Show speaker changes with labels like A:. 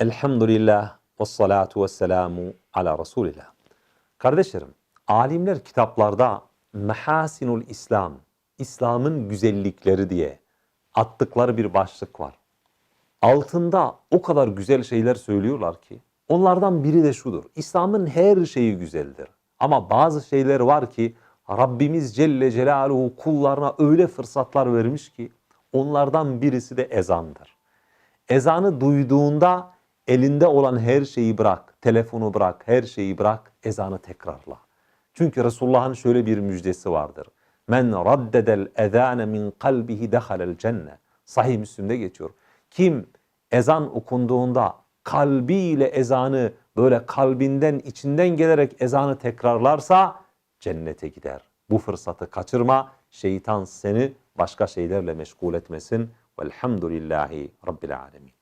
A: Elhamdülillah ve salatu ve selamu ala Resulillah. Kardeşlerim, alimler kitaplarda Mehasinul İslam, İslam'ın güzellikleri diye attıkları bir başlık var. Altında o kadar güzel şeyler söylüyorlar ki onlardan biri de şudur. İslam'ın her şeyi güzeldir. Ama bazı şeyler var ki Rabbimiz Celle Celaluhu kullarına öyle fırsatlar vermiş ki onlardan birisi de ezandır. Ezanı duyduğunda elinde olan her şeyi bırak, telefonu bırak, her şeyi bırak, ezanı tekrarla. Çünkü Resulullah'ın şöyle bir müjdesi vardır. Men raddedel ezane min kalbihi dehalel cenne. Sahih Müslim'de geçiyor. Kim ezan okunduğunda kalbiyle ezanı böyle kalbinden içinden gelerek ezanı tekrarlarsa cennete gider. Bu fırsatı kaçırma. Şeytan seni başka şeylerle meşgul etmesin. Velhamdülillahi Rabbil alemin.